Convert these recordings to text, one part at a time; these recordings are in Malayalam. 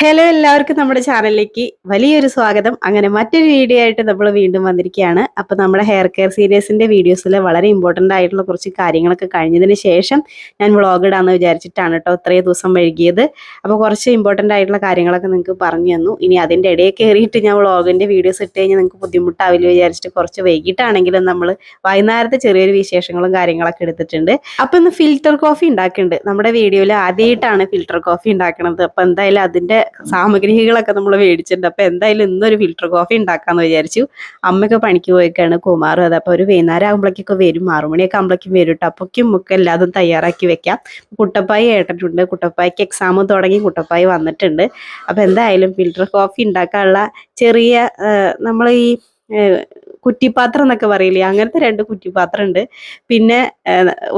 ഹലോ എല്ലാവർക്കും നമ്മുടെ ചാനലിലേക്ക് വലിയൊരു സ്വാഗതം. അങ്ങനെ മറ്റൊരു വീഡിയോ ആയിട്ട് നമ്മൾ വീണ്ടും വന്നിരിക്കുകയാണ്. അപ്പോൾ നമ്മുടെ ഹെയർ കെയർ സീരീസിന്റെ വീഡിയോസിൽ വളരെ ഇമ്പോർട്ടന്റ് ആയിട്ടുള്ള കുറച്ച് കാര്യങ്ങളൊക്കെ കഴിഞ്ഞതിന് ശേഷം ഞാൻ വ്ളോഗ് ഇടാന്ന് വിചാരിച്ചിട്ടാണ് കേട്ടോ ഇത്രയും ദിവസം വൈകിയത് അപ്പോൾ കുറച്ച് ഇമ്പോർട്ടന്റ് ആയിട്ടുള്ള കാര്യങ്ങളൊക്കെ നിങ്ങൾക്ക് പറഞ്ഞു തന്നു. ഇനി അതിന്റെ ഇടയിൽ കയറിയിട്ട് ഞാൻ വ്ളോഗിന്റെ വീഡിയോസ് ഇട്ട് കഴിഞ്ഞാൽ നിങ്ങൾക്ക് ബുദ്ധിമുട്ടാവില്ല വിചാരിച്ചിട്ട് കുറച്ച് വൈകിട്ടാണെങ്കിലും നമ്മൾ വൈകുന്നേരത്തെ ചെറിയൊരു വിശേഷങ്ങളും കാര്യങ്ങളൊക്കെ എടുത്തിട്ടുണ്ട്. അപ്പോൾ ഇന്ന് ഫിൽറ്റർ കോഫി ഉണ്ടാക്കിയിട്ടുണ്ട്. നമ്മുടെ വീഡിയോയിൽ ആദ്യമായിട്ടാണ് ഫിൽറ്റർ കോഫി ഉണ്ടാക്കുന്നത് അപ്പോൾ എന്തായാലും അതിന്റെ സാമഗ്രികളൊക്കെ നമ്മൾ മേടിച്ചിട്ടുണ്ട്. അപ്പോൾ എന്തായാലും ഇന്നൊരു ഫിൽറ്റർ കോഫി ഉണ്ടാക്കാമെന്ന് വിചാരിച്ചു. അമ്മയൊക്കെ പണിക്ക് പോയിക്കാണ് കുമാറും അത്. അപ്പോൾ ഒരു വൈകുന്നേരം ആകുമ്പോഴേക്കൊക്കെ വരും. ആറുമണിയൊക്കെ ആകുമ്പോഴേക്കും വരും കേട്ടോ അപ്പോഴേക്കും നമുക്ക് എല്ലാതും തയ്യാറാക്കി വെക്കാം. കുട്ടപ്പായി ഏട്ടിട്ടുണ്ട്. കുട്ടപ്പായിക്ക് എക്സാം തുടങ്ങി കുട്ടപ്പായി വന്നിട്ടുണ്ട്. അപ്പോൾ എന്തായാലും ഫിൽറ്റർ കോഫി ഉണ്ടാക്കാനുള്ള ചെറിയ നമ്മൾ ഈ കുറ്റിപ്പാത്രം എന്നൊക്കെ പറയില്ലേ? അങ്ങനത്തെ രണ്ട് കുറ്റിപ്പാത്രം ഉണ്ട്. പിന്നെ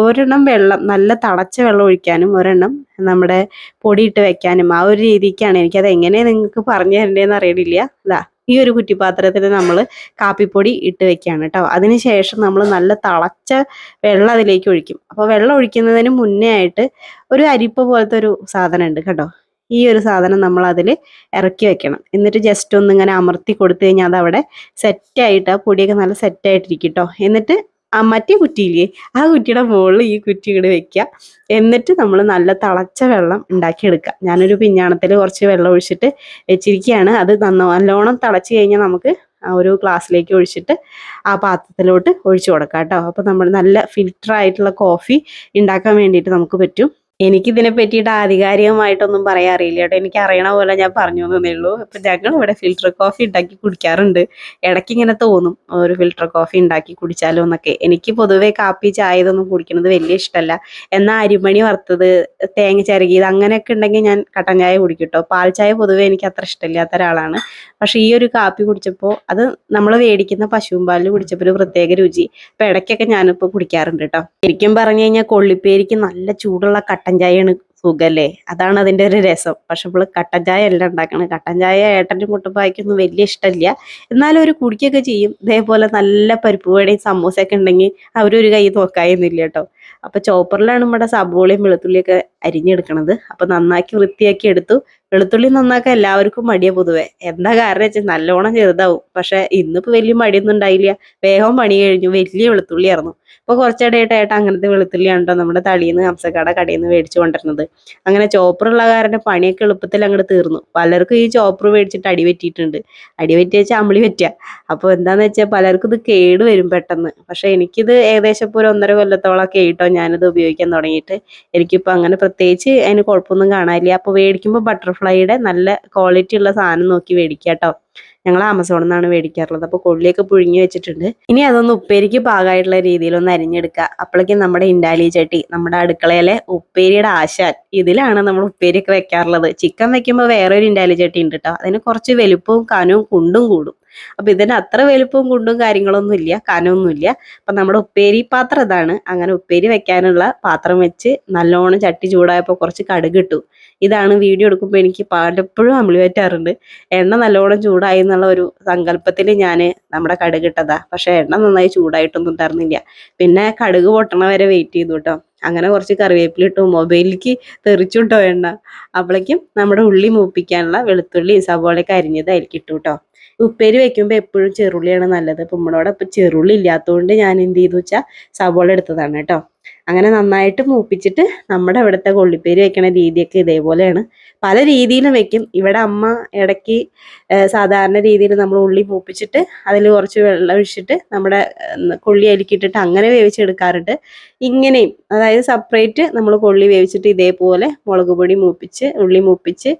ഒരെണ്ണം വെള്ളം നല്ല തളച്ച വെള്ളം ഒഴിക്കാനും ഒരെണ്ണം നമ്മുടെ പൊടിയിട്ട് വെക്കാനും ആ ഒരു രീതിക്കാണ് എനിക്കത് എങ്ങനെ നിങ്ങൾക്ക് പറഞ്ഞു തരേണ്ടതെന്ന് അറിയണില്ല. അതാ ഈ ഒരു കുറ്റിപ്പാത്രത്തിൽ നമ്മൾ കാപ്പിപ്പൊടി ഇട്ട് വെക്കുകയാണ് കേട്ടോ. അതിനുശേഷം നമ്മൾ നല്ല തളച്ച വെള്ളം അതിലേക്ക് ഒഴിക്കും. അപ്പോൾ വെള്ളം ഒഴിക്കുന്നതിന് മുന്നേ ആയിട്ട് ഒരു അരിപ്പ പോലത്തെ ഒരു സാധനം ഉണ്ട് കേട്ടോ. ഈ ഒരു സാധനം നമ്മൾ അതിൽ ഇറക്കി വെക്കണം. എന്നിട്ട് ജസ്റ്റ് ഒന്ന് ഇങ്ങനെ അമർത്തി കൊടുത്തു കഴിഞ്ഞാൽ അതവിടെ സെറ്റായിട്ട് ആ പൊടിയൊക്കെ നല്ല സെറ്റായിട്ടിരിക്കും കേട്ടോ എന്നിട്ട് ആ മറ്റേ കുറ്റിയില്ലേ ആ കുറ്റിയുടെ മുകളിൽ ഈ കുറ്റി ഇങ്ങോട്ട് വെക്കുക എന്നിട്ട് നമ്മൾ നല്ല തിളച്ച വെള്ളം ഉണ്ടാക്കിയെടുക്കുക ഞാനൊരു പിഞ്ഞാണത്തിൽ കുറച്ച് വെള്ളം ഒഴിച്ചിട്ട് വെച്ചിരിക്കുകയാണ് അത് നന്ന നല്ലോണം തിളച്ച് കഴിഞ്ഞാൽ നമുക്ക് ഒരു ഗ്ലാസ്സിലേക്ക് ഒഴിച്ചിട്ട് ആ പാത്രത്തിലോട്ട് ഒഴിച്ചു കൊടുക്കാം കേട്ടോ അപ്പോൾ നമ്മൾ നല്ല ഫിൽറ്റർ ആയിട്ടുള്ള കോഫി ഉണ്ടാക്കാൻ വേണ്ടിയിട്ട് നമുക്ക് പറ്റും. എനിക്കിതിനെ പറ്റിയിട്ട് ആധികാരികമായിട്ടൊന്നും പറയാൻ അറിയില്ല കേട്ടോ. എനിക്ക് അറിയണ പോലെ ഞാൻ പറഞ്ഞു തന്നേ ഉള്ളൂ. അപ്പൊ ഞങ്ങൾ ഇവിടെ ഫിൽറ്റർ കോഫി ഉണ്ടാക്കി കുടിക്കാറുണ്ട്. ഇടയ്ക്ക് ഇങ്ങനെ തോന്നും ഒരു ഫിൽറ്റർ കോഫി ഉണ്ടാക്കി കുടിച്ചാലോ എന്നൊക്കെ. എനിക്ക് പൊതുവെ കാപ്പി ചായ ഇതൊന്നും കുടിക്കുന്നത് വലിയ ഇഷ്ടമല്ല എന്നാൽ അരിമണി വറുത്തത് തേങ്ങ ചിരകിയത് അങ്ങനെയൊക്കെ ഉണ്ടെങ്കിൽ ഞാൻ കട്ടൻ ചായ കുടിക്കും കേട്ടോ. പാൽ ചായ പൊതുവെ എനിക്ക് അത്ര ഇഷ്ടമില്ലാത്ത ഒരാളാണ്. പക്ഷെ ഈ ഒരു കാപ്പി കുടിച്ചപ്പോൾ അത് നമ്മൾ മേടിക്കുന്ന പശുവും പാലിൽ കുടിച്ചപ്പോൾ ഒരു പ്രത്യേക രുചി. അപ്പൊ ഇടയ്ക്കൊക്കെ ഞാനിപ്പോൾ കുടിക്കാറുണ്ട് കേട്ടോ. ശരിക്കും പറഞ്ഞു കഴിഞ്ഞാൽ കൊള്ളിപ്പേരിക്ക് നല്ല ചൂടുള്ള കട്ടൻ ചായയാണ് സുഖല്ലേ? അതാണ് അതിന്റെ ഒരു രസം. പക്ഷെ ഇപ്പോൾ കട്ടൻ ചായ അല്ല ഉണ്ടാക്കണത് കട്ടൻ ചായ ഏട്ടന്റെ മുട്ടപ്പായ്ക്കൊന്നും വലിയ ഇഷ്ടമില്ല. എന്നാലും ഒരു കുടിക്കൊക്കെ ചെയ്യും. ഇതേപോലെ നല്ല പരിപ്പ് വടയും സമൂസയൊക്കെ ഉണ്ടെങ്കിൽ അവരൊരു കൈ നോക്കായൊന്നുമില്ല കേട്ടോ. അപ്പോൾ ചോപ്പറിലാണ് നമ്മുടെ സബോളയും വെളുത്തുള്ളിയൊക്കെ അരിഞ്ഞെടുക്കണത്. അപ്പോൾ നന്നാക്കി വൃത്തിയാക്കി എടുത്തു. വെളുത്തുള്ളി നന്നാക്കാൻ എല്ലാവർക്കും മടിയ പൊതുവെ. എന്താ കാരണം വെച്ചാൽ നല്ലോണം ചെറുതാവും. പക്ഷെ ഇന്നിപ്പോ വലിയ മടിയൊന്നും ഉണ്ടായില്ല. വേഗം പണി കഴിഞ്ഞു. വലിയ വെളുത്തുള്ളി ആയിരുന്നു. അപ്പൊ കുറച്ചിടയായിട്ട് ഏട്ടാ അങ്ങനത്തെ വെളുത്തുള്ളിയാണ് കേട്ടോ നമ്മുടെ തളിയിന്ന് ഹംസക്കട കടയിൽ നിന്ന് മേടിച്ചു കൊണ്ടിരുന്നത് അങ്ങനെ ചോപ്പറുള്ള കാരണം പണിയൊക്കെ എളുപ്പത്തിൽ അങ്ങോട്ട് തീർന്നു. പലർക്കും ഈ ചോപ്പർ മേടിച്ചിട്ട് അടി പറ്റിയിട്ടുണ്ട്. അടി പറ്റി വെച്ചാൽ അമ്പിളി പറ്റുക അപ്പോൾ എന്താന്ന് വെച്ചാൽ പലർക്കും ഇത് കേട് വരും പെട്ടെന്ന്. പക്ഷെ എനിക്കിത് ഏകദേശം ഇപ്പോൾ ഒരു ഒന്നര കൊല്ലത്തോളമൊക്കെ ആയിട്ടോ ഞാനിത് ഉപയോഗിക്കാൻ തുടങ്ങിയിട്ട്. എനിക്കിപ്പോൾ അങ്ങനെ പ്രത്യേകിച്ച് അതിന് കുഴപ്പമൊന്നും കാണാനില്ല. അപ്പോൾ മേടിക്കുമ്പോൾ ബട്ടർഫ്ലൈയുടെ നല്ല ക്വാളിറ്റി ഉള്ള സാധനം നോക്കി മേടിക്കുക കേട്ടോ ഞങ്ങൾ ആമസോണിൽ നിന്നാണ് മേടിക്കാറുള്ളത്. അപ്പോൾ കൊള്ളിയൊക്കെ പുഴുങ്ങി വെച്ചിട്ടുണ്ട്. ഇനി അതൊന്ന് ഉപ്പേരിക്ക് പാകമായിട്ടുള്ള രീതിയിൽ ഒന്ന് അരിഞ്ഞെടുക്കുക. അപ്പോഴേക്കും നമ്മുടെ ഇൻഡാലി ചട്ടി നമ്മുടെ അടുക്കളയിലെ ഉപ്പേരിയുടെ ആശാൻ ഇതിലാണ് നമ്മൾ ഉപ്പേരിയൊക്കെ വെക്കാറുള്ളത്. ചിക്കൻ വെക്കുമ്പോൾ വേറൊരു ഇൻഡാലി ചട്ടി ഉണ്ട് കേട്ടോ അതിന് കുറച്ച് വലുപ്പവും കനവും കുണ്ടും കൂടും. അപ്പൊ ഇതിന് അത്ര വലുപ്പവും കുണ്ടും കാര്യങ്ങളൊന്നും ഇല്ല കനമൊന്നും ഇല്ല. അപ്പൊ നമ്മുടെ ഉപ്പേരി പാത്രം ഇതാണ്. അങ്ങനെ ഉപ്പേരി വെക്കാനുള്ള പാത്രം വെച്ച് നല്ലോണം ചട്ടി ചൂടായപ്പോൾ കുറച്ച് കടുക് ഇട്ടു. ഇതാണ് വീഡിയോ എടുക്കുമ്പോൾ എനിക്ക് പലപ്പോഴും അമ്പിളി എണ്ണ നല്ലോണം ചൂടായി എന്നുള്ള ഒരു സങ്കല്പത്തിൽ ഞാൻ നമ്മുടെ കടുക് ഇട്ടതാ. പക്ഷേ എണ്ണ നന്നായി ചൂടായിട്ടൊന്നും തരുന്നില്ല പിന്നെ കടുക് പൊട്ടണ വരെ വെയിറ്റ് ചെയ്തു കേട്ടോ അങ്ങനെ കുറച്ച് കറിവേപ്പില ഇട്ടു. മൊബൈലിലേക്ക് തെറിച്ചുട്ടോ എണ്ണ. അപ്പോഴേക്കും നമ്മുടെ ഉള്ളി മൂപ്പിക്കാനുള്ള വെളുത്തുള്ളി സവോളയൊക്കെ അരിഞ്ഞത് അതിലേക്ക് ഇട്ടു കേട്ടോ ഉപ്പേരി വെക്കുമ്പോൾ എപ്പോഴും ചെറുള്ളിയാണ് നല്ലത്. ഇപ്പം നമ്മളോട് ഇപ്പം ചെറുള്ളി ഇല്ലാത്തതുകൊണ്ട് ഞാൻ എന്ത് ചെയ്തു വെച്ചാൽ സവോള എടുത്തതാണ് കേട്ടോ അങ്ങനെ നന്നായിട്ട് മൂപ്പിച്ചിട്ട് നമ്മുടെ ഇവിടുത്തെ കൊള്ളിപ്പേര് വെക്കണ രീതിയൊക്കെ ഇതേപോലെയാണ്. പല രീതിയിലും വെക്കും. ഇവിടെ അമ്മ ഇടയ്ക്ക് സാധാരണ രീതിയിൽ നമ്മൾ ഉള്ളി മൂപ്പിച്ചിട്ട് അതിൽ കുറച്ച് വെള്ളം ഒഴിച്ചിട്ട് നമ്മുടെ കൊള്ളി അരിക്കിട്ടിട്ട് അങ്ങനെ വേവിച്ചെടുക്കാറുണ്ട്. ഇങ്ങനെയും അതായത് സെപ്പറേറ്റ് നമ്മൾ കൊള്ളി വേവിച്ചിട്ട് ഇതേപോലെ മുളക് പൊടി മൂപ്പിച്ച് ഉള്ളി മൂപ്പിച്ച്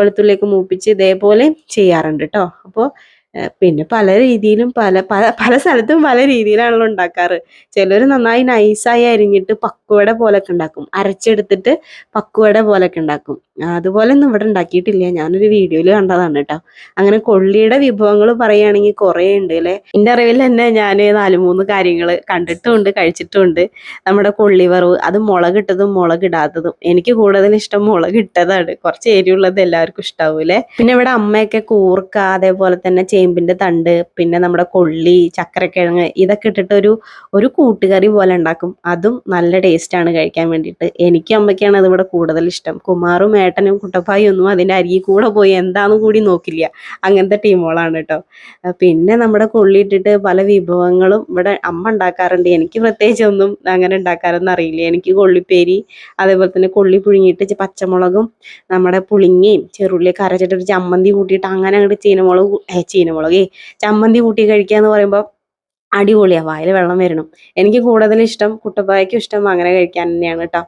വെളുത്തുള്ളിയൊക്കെ മൂപ്പിച്ച് ഇതേപോലെ ചെയ്യാറുണ്ട് കേട്ടോ അപ്പോൾ പിന്നെ പല രീതിയിലും പല പല പല സ്ഥലത്തും പല രീതിയിലാണല്ലോ ഉണ്ടാക്കാറ്. ചിലർ നന്നായി നൈസായി അരിഞ്ഞിട്ട് പക്കുവട പോലൊക്കെ ഉണ്ടാക്കും. അരച്ചെടുത്തിട്ട് പക്കുവട പോലൊക്കെ ഉണ്ടാക്കും. അതുപോലെ ഒന്നും ഇവിടെ ഉണ്ടാക്കിയിട്ടില്ല. ഞാനൊരു വീഡിയോയിൽ കണ്ടതാണ് കേട്ടോ. അങ്ങനെ കൊള്ളിയുടെ വിഭവങ്ങൾ പറയുകയാണെങ്കിൽ കുറേ ഉണ്ട് അല്ലേ? എന്റെ അറിവിൽ തന്നെ ഞാൻ നാല് മൂന്ന് കാര്യങ്ങൾ കണ്ടിട്ടുമുണ്ട് കഴിച്ചിട്ടുമുണ്ട് നമ്മുടെ കൊള്ളി വറവ് അത് മുളകിട്ടതും മുളകിടാത്തതും. എനിക്ക് കൂടുതൽ ഇഷ്ടം മുളകിട്ടതാണ്. കുറച്ച് എരിവുള്ളത് എല്ലാവർക്കും ഇഷ്ടാവൂലേ പിന്നെ ഇവിടെ അമ്മയൊക്കെ കൂർക്ക അതേപോലെ തന്നെ ചേമ്പിന്റെ തണ്ട് പിന്നെ നമ്മുടെ കൊള്ളി ചക്കരക്കിഴങ്ങ് ഇതൊക്കെ ഇട്ടിട്ട് ഒരു ഒരു കൂട്ടുകറി പോലെ ഉണ്ടാക്കും. അതും നല്ല ടേസ്റ്റ് ആണ് കഴിക്കാൻ വേണ്ടിയിട്ട്. എനിക്കും അമ്മയ്ക്കാണ് അതിവിടെ കൂടുതൽ ഇഷ്ടം. കുമാറും ഏട്ടനും കുട്ടപ്പായും ഒന്നും അതിന്റെ അരികിൽ കൂടെ പോയി എന്താന്ന് കൂടി നോക്കില്ല. അങ്ങനത്തെ ടീമുകളാണ് കേട്ടോ. പിന്നെ നമ്മുടെ കൊള്ളി ഇട്ടിട്ട് പല വിഭവങ്ങളും ഇവിടെ അമ്മ ഉണ്ടാക്കാറുണ്ട്. എനിക്ക് പ്രത്യേകിച്ച് ഒന്നും അങ്ങനെ ഉണ്ടാക്കാറൊന്നും അറിയില്ല. എനിക്ക് കൊള്ളിപ്പേരി അതേപോലെ തന്നെ കൊള്ളി പുഴുങ്ങിയിട്ട് പച്ചമുളകും നമ്മുടെ പുളിങ്ങയും ചെറുള്ളിയൊക്കെ അരച്ചിട്ട് ഒരു ചമ്മന്തി കൂട്ടിയിട്ട് അങ്ങനെ അങ്ങോട്ട് ചീനമുളക് കൂ- ഏ ചമ്മന്തി കൂട്ടി കഴിക്കുക എന്ന് പറയുമ്പോൾ അടിപൊളിയാ. വായിൽ വെള്ളം വരണം. എനിക്ക് കൂടുതൽ ഇഷ്ടം കുട്ടപ്പായ്ക്കും ഇഷ്ടം അങ്ങനെ കഴിക്കാൻ തന്നെയാണ് കേട്ടോ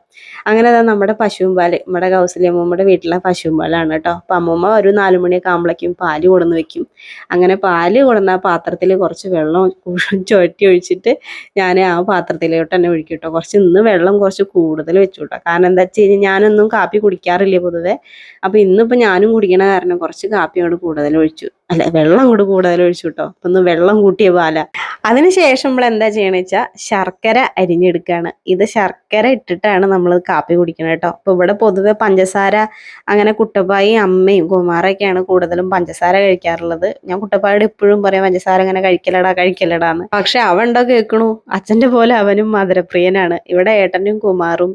അങ്ങനെ അതാ നമ്മുടെ പശുവും പാൽ നമ്മുടെ കൗസല്യ അമ്മൂമ്മയുടെ വീട്ടിലെ പശുവും പാലാണ് കേട്ടോ അപ്പം അമ്മൂമ്മ ഒരു നാല് മണിയൊക്കെ ആകുമ്പോഴേക്കും പാൽ കൊടുന്ന് വെക്കും. അങ്ങനെ പാൽ കൊടുന്ന പാത്രത്തിൽ കുറച്ച് വെള്ളം ചുരട്ടി ഒഴിച്ചിട്ട് ഞാൻ ആ പാത്രത്തിലോട്ട് തന്നെ ഒഴിക്കും കേട്ടോ കുറച്ച് ഇന്ന് വെള്ളം കുറച്ച് കൂടുതൽ വെച്ചു കേട്ടോ കാരണം എന്താ വെച്ച് കഴിഞ്ഞാൽ ഞാനൊന്നും കാപ്പി കുടിക്കാറില്ല പൊതുവെ. അപ്പം ഇന്നിപ്പോൾ ഞാനും കുടിക്കണ കാരണം കുറച്ച് കാപ്പി അങ്ങോട്ട് കൂടുതൽ ഒഴിച്ചു. അല്ല വെള്ളം കൂടെ കൂടുതൽ ഒഴിച്ചു കേട്ടോ അപ്പം ഒന്ന് വെള്ളം കൂട്ടിയ പാല. അതിനുശേഷം നമ്മൾ എന്താ ചെയ്യണ വെച്ചാൽ ശർക്കര അരിഞ്ഞെടുക്കുകയാണ് ഇത് ശർക്കര ഇട്ടിട്ടാണ് നമ്മൾ കാപ്പി കുടിക്കുന്നത് കേട്ടോ. അപ്പോൾ ഇവിടെ പൊതുവെ പഞ്ചസാര അങ്ങനെ കുട്ടപ്പായി അമ്മയും കുമാരൊക്കെയാണ് കൂടുതലും പഞ്ചസാര കഴിക്കാറുള്ളത്. ഞാൻ കുട്ടപ്പായോട് എപ്പോഴും പറയാം പഞ്ചസാര അങ്ങനെ കഴിക്കലടാ കഴിക്കലടാന്ന്. പക്ഷെ അവൻ ഉണ്ടോ കേൾക്കണു അച്ഛന്റെ പോലെ അവനും മധുരപ്രിയനാണ്. ഇവിടെ ഏട്ടനും കുമാറും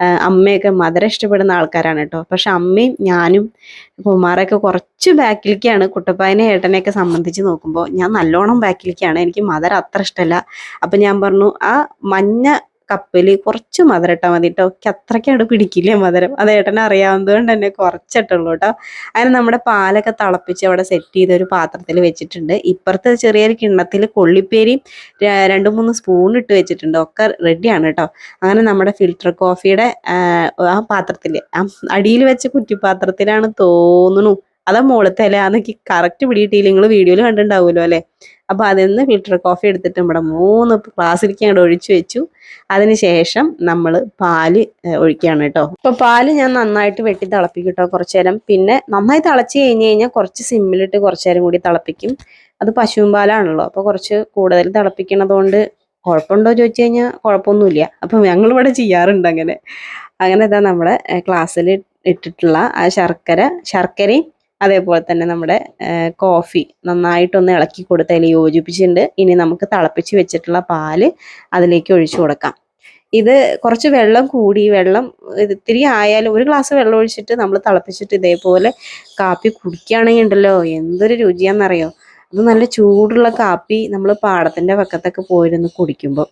അമ്മയൊക്കെ മധുരം ഇഷ്ടപ്പെടുന്ന ആൾക്കാരാണ് കേട്ടോ. പക്ഷെ അമ്മയും ഞാനും കുമാറൊക്കെ കുറച്ച് ബാക്കിലേക്കാണ്. കുട്ടപ്പായനെ ഏട്ടനെയൊക്കെ സംബന്ധിച്ച് നോക്കുമ്പോൾ ഞാൻ നല്ലോണം ബാക്കിലേക്കാണ്. എനിക്ക് മധുരം അത്ര ഇഷ്ടമല്ല. അപ്പം ഞാൻ പറഞ്ഞു ആ മഞ്ഞ കപ്പിൽ കുറച്ച് മധുരം ഇട്ടാൽ മതി കേട്ടോ അത്രയ്ക്കാണ് പിടിക്കില്ല മധുരം. അത് ഏട്ടനെ അറിയാവുന്നത് കൊണ്ട് തന്നെ കുറച്ചിട്ടുള്ളൂ കേട്ടോ അങ്ങനെ നമ്മുടെ പാലൊക്കെ തിളപ്പിച്ച് അവിടെ സെറ്റ് ചെയ്ത ഒരു പാത്രത്തിൽ വെച്ചിട്ടുണ്ട്. ഇപ്പുറത്തെ ചെറിയൊരു കിണ്ണത്തിൽ കൊള്ളിപ്പേരിയും രണ്ട് മൂന്ന് സ്പൂൺ ഇട്ട് വെച്ചിട്ടുണ്ട്. ഒക്കെ റെഡിയാണ് കേട്ടോ അങ്ങനെ നമ്മുടെ ഫിൽറ്റർ കോഫിയുടെ ആ പാത്രത്തിൽ അടിയിൽ വെച്ച കുറ്റിപ്പാത്രത്തിലാണ് തോന്നുന്നു അതാ മുകളത്തെ അല്ലേ? അതെനിക്ക് കറക്റ്റ് പിടിയിട്ടില്ല നിങ്ങൾ വീഡിയോയിൽ കണ്ടിട്ടുണ്ടാവുമല്ലോ അല്ലേ? അപ്പൊ അതിൽ നിന്ന് ഫിൽറ്റർ കോഫി എടുത്തിട്ട് നമ്മുടെ മൂന്ന് ഗ്ലാസ്സിലേക്ക് അങ്ങോട്ട് ഒഴിച്ചു വെച്ചു. അതിനുശേഷം നമ്മൾ പാൽ ഒഴിക്കുകയാണ് കേട്ടോ. ഇപ്പൊ പാൽ ഞാൻ നന്നായിട്ട് വെട്ടി തിളപ്പിക്കും കേട്ടോ കുറച്ചു നേരം പിന്നെ നന്നായി തിളച്ച് കഴിഞ്ഞ് കഴിഞ്ഞാൽ കുറച്ച് സിമ്മിലിട്ട് കുറച്ചു നേരം കൂടി തിളപ്പിക്കും. അത് പശുവും പാലാണല്ലോ. അപ്പോൾ കുറച്ച് കൂടുതൽ തിളപ്പിക്കണതുകൊണ്ട് കുഴപ്പമുണ്ടോ ചോദിച്ചു കഴിഞ്ഞാൽ കുഴപ്പമൊന്നുമില്ല. അപ്പം ഞങ്ങളിവിടെ ചെയ്യാറുണ്ട് അങ്ങനെ. അങ്ങനെ ഇതാ നമ്മുടെ ക്ലാസ്സിൽ ഇട്ടിട്ടുള്ള ആ ശർക്കര ശർക്കരയും അതേപോലെ തന്നെ നമ്മുടെ കോഫി നന്നായിട്ടൊന്ന് ഇളക്കി കൊടുത്ത് അതിൽ യോജിപ്പിച്ചിട്ടുണ്ട്. ഇനി നമുക്ക് തിളപ്പിച്ച് വെച്ചിട്ടുള്ള പാൽ അതിലേക്ക് ഒഴിച്ചു കൊടുക്കാം. ഇത് കുറച്ച് വെള്ളം കൂടി വെള്ളം ഇത് ഇത്തിരി ആയാലും ഒരു ഗ്ലാസ് വെള്ളം ഒഴിച്ചിട്ട് നമ്മൾ തിളപ്പിച്ചിട്ട് ഇതേപോലെ കാപ്പി കുടിക്കുകയാണെങ്കിൽ ഉണ്ടല്ലോ എന്തൊരു രുചിയാണെന്നറിയോ? അത് നല്ല ചൂടുള്ള കാപ്പി നമ്മൾ പാടത്തിന്റെ പക്കത്തൊക്കെ പോയിരുന്ന് കുടിക്കുമ്പോൾ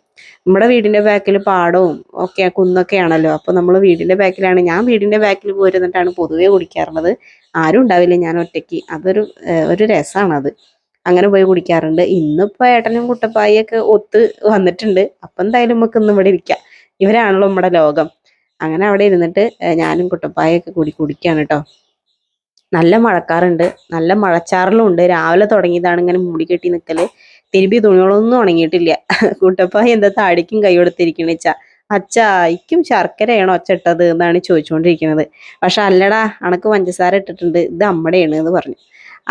നമ്മുടെ വീടിന്റെ ബാക്കിൽ പാടവും ഒക്കെ കുന്നൊക്കെയാണല്ലോ. അപ്പോൾ നമ്മൾ വീടിന്റെ ബാക്കിലാണ് ഞാൻ വീടിന്റെ ബാക്കിൽ പോയിരുന്നിട്ടാണ് പൊതുവേ കുടിക്കാറുള്ളത്. ആരും ഉണ്ടാവില്ല ഞാൻ ഒറ്റയ്ക്ക്. അതൊരു ഒരു രസമാണത് അങ്ങനെ പോയി കുടിക്കാറുണ്ട്. ഇന്നിപ്പോൾ ഏട്ടനും കുട്ടപ്പായൊക്കെ ഒത്ത് വന്നിട്ടുണ്ട്. അപ്പം എന്തായാലും നമുക്ക് ഇന്ന് ഇവിടെ ഇരിക്കാം. ഇവരാണല്ലോ നമ്മുടെ ലോകം. അങ്ങനെ അവിടെ ഇരുന്നിട്ട് ഞാനും കുട്ടപ്പായൊക്കെ കൂടി കുടിക്കുകയാണ് കേട്ടോ നല്ല മഴക്കാറുണ്ട്. നല്ല മഴച്ചാറലും ഉണ്ട് രാവിലെ തുടങ്ങിയതാണ് ഇങ്ങനെ മൂടി കെട്ടി നിൽക്കൽ തിരുമ്പി തുണികളൊന്നും ഉണങ്ങിയിട്ടില്ല. കൂട്ടപ്പ എന്താ താടിക്കും കൈ കൊടുത്തിരിക്കണ വെച്ചാ അച്ഛാ ഇക്കും ശർക്കരയാണോ ഇട്ടത് എന്നാണ് ചോദിച്ചുകൊണ്ടിരിക്കുന്നത് പക്ഷെ അല്ലടാ അണക്ക് പഞ്ചസാര ഇട്ടിട്ടുണ്ട്. ഇത് അമ്മടെയാണ് എന്ന് പറഞ്ഞു.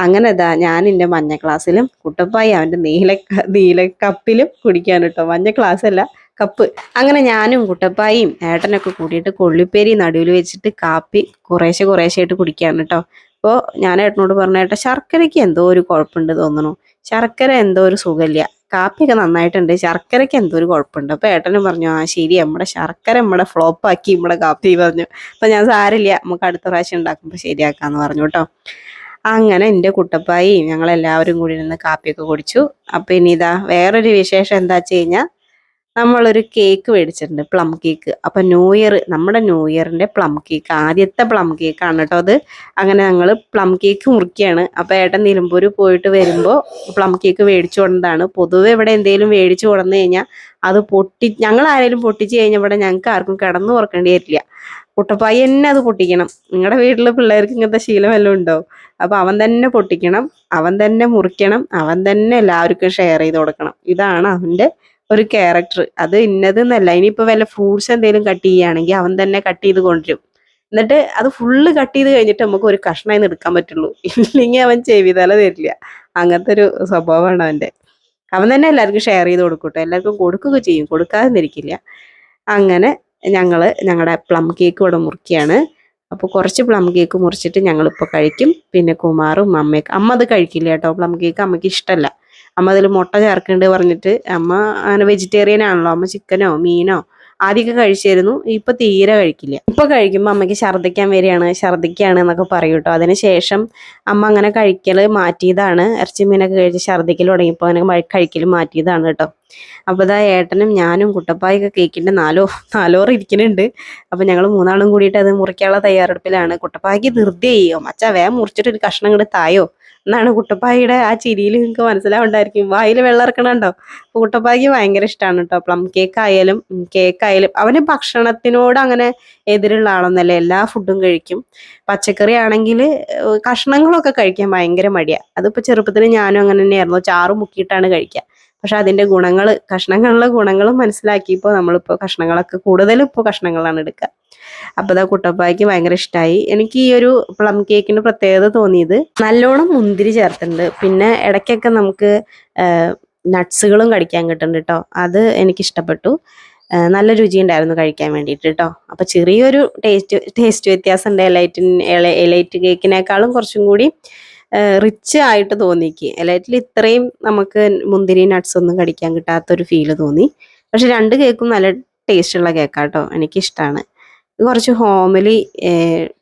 അങ്ങനെ ഇതാ ഞാൻ എന്റെ മഞ്ഞ ക്ലാസ്സിലും കുട്ടപ്പായി അവന്റെ നീല നീല കപ്പിലും കുടിക്കാൻ കേട്ടോ. മഞ്ഞ ക്ലാസ് അല്ല കപ്പ്. അങ്ങനെ ഞാനും കുട്ടപ്പായും ഏട്ടനൊക്കെ കൂടിയിട്ട് കൊള്ളിപ്പേരി നടുവിൽ വെച്ചിട്ട് കാപ്പി കുറേശ്ശെ കുറേശ്ശെ ആയിട്ട് കുടിക്കാണ് കേട്ടോ. അപ്പോൾ ഞാൻ ഏട്ടനോട് പറഞ്ഞ ഏട്ടാ ശർക്കരയ്ക്ക് എന്തോ ഒരു കുഴപ്പമുണ്ട് തോന്നുന്നു. ശർക്കര എന്തോ ഒരു സുഖമില്ല. കാപ്പിയൊക്കെ നന്നായിട്ടുണ്ട്. ശർക്കരയ്ക്ക് എന്തോ ഒരു കുഴപ്പമുണ്ട്. അപ്പോൾ ഏട്ടനും പറഞ്ഞു ആ ശരി നമ്മുടെ ശർക്കര നമ്മുടെ ഫ്ലോപ്പാക്കി നമ്മുടെ കാപ്പി പറഞ്ഞു. അപ്പോൾ ഞാൻ സാരില്ല നമുക്ക് അടുത്ത പ്രാവശ്യം ഉണ്ടാക്കുമ്പോൾ ശരിയാക്കാമെന്ന് പറഞ്ഞു കേട്ടോ. അങ്ങനെ എന്റെ കുട്ടപ്പായി ഞങ്ങളെല്ലാവരും കൂടി നിന്ന് കാപ്പിയൊക്കെ കുടിച്ചു. അപ്പോൾ ഇനി ഇതാ വേറൊരു വിശേഷം എന്താ വെച്ച് കഴിഞ്ഞാൽ നമ്മളൊരു കേക്ക് മേടിച്ചിട്ടുണ്ട് പ്ലം കേക്ക് അപ്പം ന്യൂ ഇയർ നമ്മുടെ ന്യൂ ഇയറിന്റെ പ്ലം കേക്ക് ആദ്യത്തെ പ്ലം കേക്കാണ് കേട്ടോ അത്. അങ്ങനെ ഞങ്ങൾ പ്ലം കേക്ക് മുറിക്കുകയാണ്. അപ്പോൾ ഏട്ടൻ നിലമ്പൂർ പോയിട്ട് വരുമ്പോൾ പ്ലം കേക്ക് മേടിച്ചു കൊണ്ടതാണ്. പൊതുവെ ഇവിടെ എന്തെങ്കിലും മേടിച്ചു കൊണ്ടു കഴിഞ്ഞാൽ അത് പൊട്ടി ഞങ്ങൾ ആരെങ്കിലും പൊട്ടിച്ച് കഴിഞ്ഞാൽ ഇവിടെ ഞങ്ങൾക്ക് ആർക്കും കിടന്നു ഓർക്കേണ്ടി വരില്ല. കുട്ടപ്പായി തന്നെ അത് പൊട്ടിക്കണം. നിങ്ങളുടെ വീട്ടിലെ പിള്ളേർക്ക് ഇങ്ങനത്തെ ശീലം ഉണ്ടോ? അപ്പോൾ അവൻ തന്നെ പൊട്ടിക്കണം അവൻ തന്നെ മുറിക്കണം അവൻ തന്നെ എല്ലാവർക്കും ഷെയർ ചെയ്ത് കൊടുക്കണം. ഇതാണ് അവന്റെ ഒരു ക്യാരക്ടർ അത് ഇന്നത് എന്നല്ല ഇനിയിപ്പോ വല്ല ഫ്രൂട്ട്സ് എന്തെങ്കിലും കട്ട് ചെയ്യുകയാണെങ്കിൽ അവൻ തന്നെ കട്ട് ചെയ്ത് കൊണ്ടുവരും. എന്നിട്ട് അത് ഫുള്ള് കട്ട് ചെയ്ത് കഴിഞ്ഞിട്ട് നമുക്ക് ഒരു കഷ്ണമായി എടുക്കാൻ പറ്റുള്ളൂ. ഇല്ലെങ്കിൽ അവൻ ചെവിതല തരില്ല. അങ്ങനത്തെ ഒരു സ്വഭാവമാണ് അവന്റെ. അവൻ തന്നെ എല്ലാവർക്കും ഷെയർ ചെയ്ത് കൊടുക്കട്ടെ. എല്ലാവർക്കും കൊടുക്കുക ചെയ്യും. കൊടുക്കാതെ അങ്ങനെ ഞങ്ങൾ ഞങ്ങളുടെ പ്ലം കേക്ക് ഇവിടെ മുറിക്കുകയാണ്. അപ്പോൾ കുറച്ച് പ്ലം കേക്ക് മുറിച്ചിട്ട് ഞങ്ങളിപ്പോൾ കഴിക്കും. പിന്നെ കുമാറും അമ്മയൊക്കെ. അമ്മ അത് കഴിക്കില്ല കേട്ടോ. പ്ലം കേക്ക് അമ്മയ്ക്ക് ഇഷ്ടമല്ല അമ്മ അതിൽ മുട്ട ചേർക്കുന്നുണ്ട് പറഞ്ഞിട്ട് അമ്മ അങ്ങനെ വെജിറ്റേറിയൻ ആണല്ലോ. അമ്മ ചിക്കനോ മീനോ ആദ്യമൊക്കെ കഴിച്ചിരുന്നു. ഇപ്പൊ തീരെ കഴിക്കില്ല. ഇപ്പൊ കഴിക്കുമ്പോൾ അമ്മയ്ക്ക് ഛർദ്ദിക്കാൻ വരികയാണ്. ഛർദ്ദിക്കുകയാണ് എന്നൊക്കെ പറയും കേട്ടോ അതിനുശേഷം അമ്മ അങ്ങനെ കഴിക്കൽ മാറ്റിയതാണ്. ഇറച്ചി മീനൊക്കെ കഴിച്ച് ഛർദ്ദിക്കൽ തുടങ്ങിയപ്പോൾ അങ്ങനെ കഴിക്കൽ മാറ്റിയതാണ് കേട്ടോ അപ്പോൾ ഇതാ ഏട്ടനും ഞാനും കുട്ടപ്പായൊക്കെ കേക്കിന്റെ നാലോ നാലോറ് ഇരിക്കുന്നുണ്ട് അപ്പോൾ ഞങ്ങൾ മൂന്നാളും കൂടിയിട്ട് അത് മുറിക്കാനുള്ള തയ്യാറെടുപ്പിലാണ്. കുട്ടപ്പായ്ക്ക് ധൃതി ചെയ്യോ മച്ചാ വേഗം മുറിച്ചിട്ട് ഒരു കഷ്ണം ഇങ്ങോട്ട് തായോ? എന്നാണ് കുട്ടപ്പായിയുടെ ആ ചിരിയിൽ നിങ്ങൾക്ക് മനസ്സിലാവുണ്ടായിരിക്കും. വായിൽ വെള്ളം ഇറക്കണുണ്ടോ അപ്പോൾ കുട്ടപ്പായിക്ക് ഭയങ്കര ഇഷ്ടമാണ് കേട്ടോ പ്ലം കേക്ക് ആയാലും കേക്ക് ആയാലും അവന് ഭക്ഷണത്തിനോട് അങ്ങനെ എതിരുള്ള ആളൊന്നല്ല. എല്ലാ ഫുഡും കഴിക്കും. പച്ചക്കറി ആണെങ്കിൽ കഷ്ണങ്ങളൊക്കെ കഴിക്കാൻ ഭയങ്കര മടിയാണ് അതിപ്പോൾ ചെറുപ്പത്തിൽ ഞാനും അങ്ങനെ തന്നെയായിരുന്നു. ചാറ് മുക്കിയിട്ടാണ് കഴിക്കുക പക്ഷെ അതിന്റെ ഗുണങ്ങൾ കഷ്ണങ്ങളിലെ ഗുണങ്ങളും മനസ്സിലാക്കിയപ്പോൾ നമ്മളിപ്പോൾ കഷ്ണങ്ങളൊക്കെ കൂടുതലും ഇപ്പോൾ കഷ്ണങ്ങളാണ് എടുക്കുക. അപ്പോൾ ഇതാ കുട്ടപ്പായ്ക്ക് ഭയങ്കര ഇഷ്ടമായി എനിക്ക് ഈ ഒരു പ്ലം കേക്കിന് പ്രത്യേകത തോന്നിയത് നല്ലോണം മുന്തിരി ചേർത്തിട്ടുണ്ട്. പിന്നെ ഇടയ്ക്കൊക്കെ നമുക്ക് നട്ട്സുകളും കടിക്കാൻ കിട്ടുന്നുണ്ട് കേട്ടോ. അത് എനിക്ക് ഇഷ്ടപ്പെട്ടു നല്ല നല്ല രുചിയുണ്ടായിരുന്നു കഴിക്കാൻ വേണ്ടിയിട്ട് കേട്ടോ. അപ്പൊ ചെറിയൊരു ടേസ്റ്റ് ടേസ്റ്റ് വ്യത്യാസം ഉണ്ട് എലൈറ്റിൻ എലൈറ്റ് കേക്കിനേക്കാളും കുറച്ചും കൂടി റിച്ച് ആയിട്ട് തോന്നിക്ക്. അല്ലെങ്കിൽ ഇത്രയും നമുക്ക് മുന്തിരി നട്ട്സ് ഒന്നും കടിക്കാൻ കിട്ടാത്തൊരു ഫീൽ തോന്നി. പക്ഷെ രണ്ട് കേക്കും നല്ല ടേസ്റ്റ് ഉള്ള കേക്കാട്ടോ. എനിക്കിഷ്ടമാണ് കുറച്ച് ഹോമലി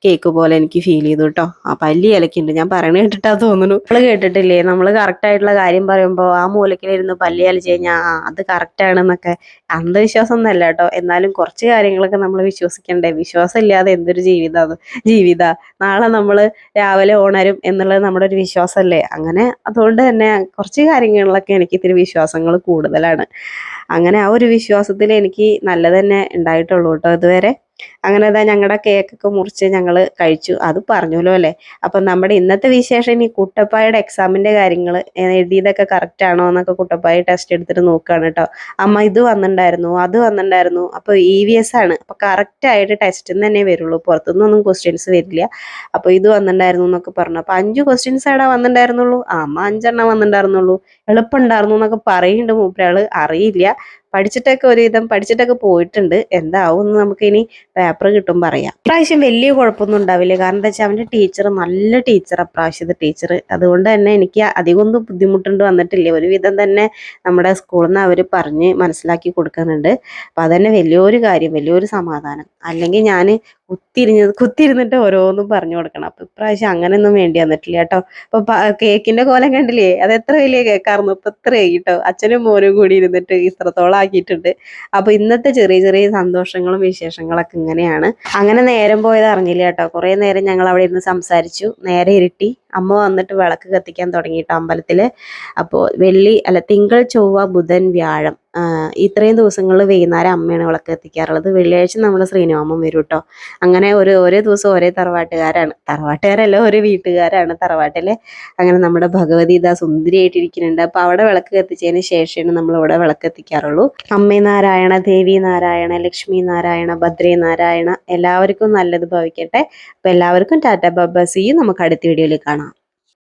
കേക്ക് പോലെ എനിക്ക് ഫീൽ ചെയ്തു കേട്ടോ ആ പല്ലി ഇലക്കുണ്ട്. ഞാൻ പറയണ കേട്ടിട്ടാ തോന്നുന്നു. നമ്മൾ കേട്ടിട്ടില്ലേ? നമ്മൾ കറക്റ്റ് ആയിട്ടുള്ള കാര്യം പറയുമ്പോൾ ആ മൂലക്കിലിരുന്ന് പല്ലി അലച്ച് കഴിഞ്ഞാൽ ആ അത് കറക്റ്റ് ആണെന്നൊക്കെ അന്ധവിശ്വാസം ഒന്നല്ല കേട്ടോ എന്നാലും കുറച്ച് കാര്യങ്ങളൊക്കെ നമ്മൾ വിശ്വസിക്കണ്ടേ? വിശ്വാസം ഇല്ലാതെ എന്തൊരു ജീവിതം ജീവിത? നാളെ നമ്മൾ രാവിലെ ഓണരും എന്നുള്ളത് നമ്മുടെ ഒരു വിശ്വാസമല്ലേ അങ്ങനെ അതുകൊണ്ട് തന്നെ കുറച്ച് കാര്യങ്ങളിലൊക്കെ എനിക്ക് ഇത്തിരി വിശ്വാസങ്ങൾ കൂടുതലാണ്. അങ്ങനെ ആ ഒരു വിശ്വാസത്തിൽ എനിക്ക് നല്ലതന്നെ ഉണ്ടായിട്ടുള്ളൂ കേട്ടോ ഇതുവരെ. അങ്ങനെ ഇതാ ഞങ്ങളുടെ കേക്കൊക്കെ മുറിച്ച് ഞങ്ങൾ കഴിച്ചു. അത് പറഞ്ഞല്ലോ അല്ലേ? അപ്പം നമ്മുടെ ഇന്നത്തെ വിശേഷം ഇനി കുട്ടപ്പായുടെ എക്സാമിന്റെ കാര്യങ്ങൾ എഴുതിയതൊക്കെ കറക്റ്റ് ആണോ എന്നൊക്കെ കുട്ടപ്പായ ടെസ്റ്റ് എടുത്തിട്ട് നോക്കുകയാണ് കേട്ടോ അമ്മ ഇത് വന്നിട്ടുണ്ടായിരുന്നു അത് വന്നിട്ടുണ്ടായിരുന്നു അപ്പോൾ ഇ വി എസ് ആണ്. അപ്പോൾ കറക്റ്റ് ആയിട്ട് ടെസ്റ്റിൽ നിന്ന് തന്നെ വരുള്ളൂ. പുറത്തുനിന്നൊന്നും ക്വസ്റ്റ്യൻസ് വരില്ല. അപ്പോൾ ഇത് വന്നിട്ടുണ്ടായിരുന്നു എന്നൊക്കെ പറഞ്ഞു. അപ്പോൾ അഞ്ച് ക്വസ്റ്റ്യൻസ് ആടാ വന്നിട്ടുണ്ടായിരുന്നുള്ളൂ അമ്മ അഞ്ചെണ്ണം വന്നിട്ടുണ്ടായിരുന്നുള്ളൂ എളുപ്പമുണ്ടായിരുന്നു എന്നൊക്കെ പറയുന്നുണ്ട് മൂപ്പരാൾ അറിയില്ല. പഠിച്ചിട്ടൊക്കെ ഒരുവിധം പഠിച്ചിട്ടൊക്കെ പോയിട്ടുണ്ട്. എന്താവും നമുക്ക് ഇനി പേപ്പർ കിട്ടും പറയാം. ഇപ്രാവശ്യം വലിയ കുഴപ്പമൊന്നും ഉണ്ടാവില്ല. കാരണം എന്താ വെച്ചാൽ അവന്റെ ടീച്ചർ നല്ല ടീച്ചർ അപ്രാവശ്യത്തെ ടീച്ചർ അതുകൊണ്ട് തന്നെ എനിക്ക് അധികമൊന്നും ബുദ്ധിമുട്ടുണ്ട് വന്നിട്ടില്ല. ഒരുവിധം തന്നെ നമ്മുടെ സ്കൂളിൽ നിന്ന് അവർ പറഞ്ഞ് മനസ്സിലാക്കി കൊടുക്കുന്നുണ്ട്. അപ്പം അതന്നെ വലിയൊരു കാര്യം വലിയൊരു സമാധാനം. അല്ലെങ്കിൽ ഞാൻ കുത്തിരിഞ്ഞത് കുത്തിരുന്നിട്ട് ഓരോന്നും പറഞ്ഞു കൊടുക്കണം. അപ്പം ഇപ്രാവശ്യം അങ്ങനെയൊന്നും വേണ്ടി വന്നിട്ടില്ല കേട്ടോ. അപ്പൊ കേക്കിന്റെ കോലം കണ്ടില്ലേ? അത് എത്ര വലിയ കേക്കായിരുന്നു ഇപ്പൊ ഇത്ര കേട്ടോ. അച്ഛനും മോനും കൂടി ഇരുന്നിട്ട് ഇത്രത്തോളം ആക്കിയിട്ടുണ്ട്. അപ്പൊ ഇന്നത്തെ ചെറിയ ചെറിയ സന്തോഷങ്ങളും വിശേഷങ്ങളൊക്കെ ഇങ്ങനെയാണ്. അങ്ങനെ നേരം പോയത് അറിഞ്ഞില്ല കേട്ടോ. കുറെ നേരം ഞങ്ങൾ അവിടെ ഇരുന്ന് സംസാരിച്ചു. നേരെ ഇരുട്ടി. അമ്മ വന്നിട്ട് വിളക്ക് കത്തിക്കാൻ തുടങ്ങിയിട്ടോ അമ്പലത്തിൽ. അപ്പോൾ വെള്ളി അല്ല തിങ്കൾ ചൊവ്വ ബുധൻ വ്യാഴം. ഇത്രയും ദിവസങ്ങളിൽ വൈകുന്നേരം അമ്മയാണ് വിളക്ക് എത്തിക്കാറുള്ളത് വെള്ളിയാഴ്ച നമ്മൾ ശ്രീനിവാമം വരും കേട്ടോ അങ്ങനെ ഒരു ഓരോ ദിവസം ഒരേ തറവാട്ടുകാരാണ്. തറവാട്ടുകാരല്ല ഒരു വീട്ടുകാരാണ് തറവാട്ടിലെ. അങ്ങനെ നമ്മുടെ ഭഗവതി ഇതാ സുന്ദരിയായിട്ടിരിക്കുന്നുണ്ട്. അപ്പോൾ അവിടെ വിളക്ക് കത്തിച്ചതിന് ശേഷമാണ് നമ്മൾ ഇവിടെ വിളക്ക് എത്തിക്കാറുള്ളൂ അമ്മേ നാരായണ ദേവി നാരായണ ലക്ഷ്മി നാരായണ ഭദ്രേ നാരായണ എല്ലാവർക്കും നല്ലത് ഭവിക്കട്ടെ. അപ്പോൾ എല്ലാവർക്കും ടാറ്റ ബബ്ബ സി നമുക്ക് അടുത്ത വീഡിയോയിൽ കാണാം.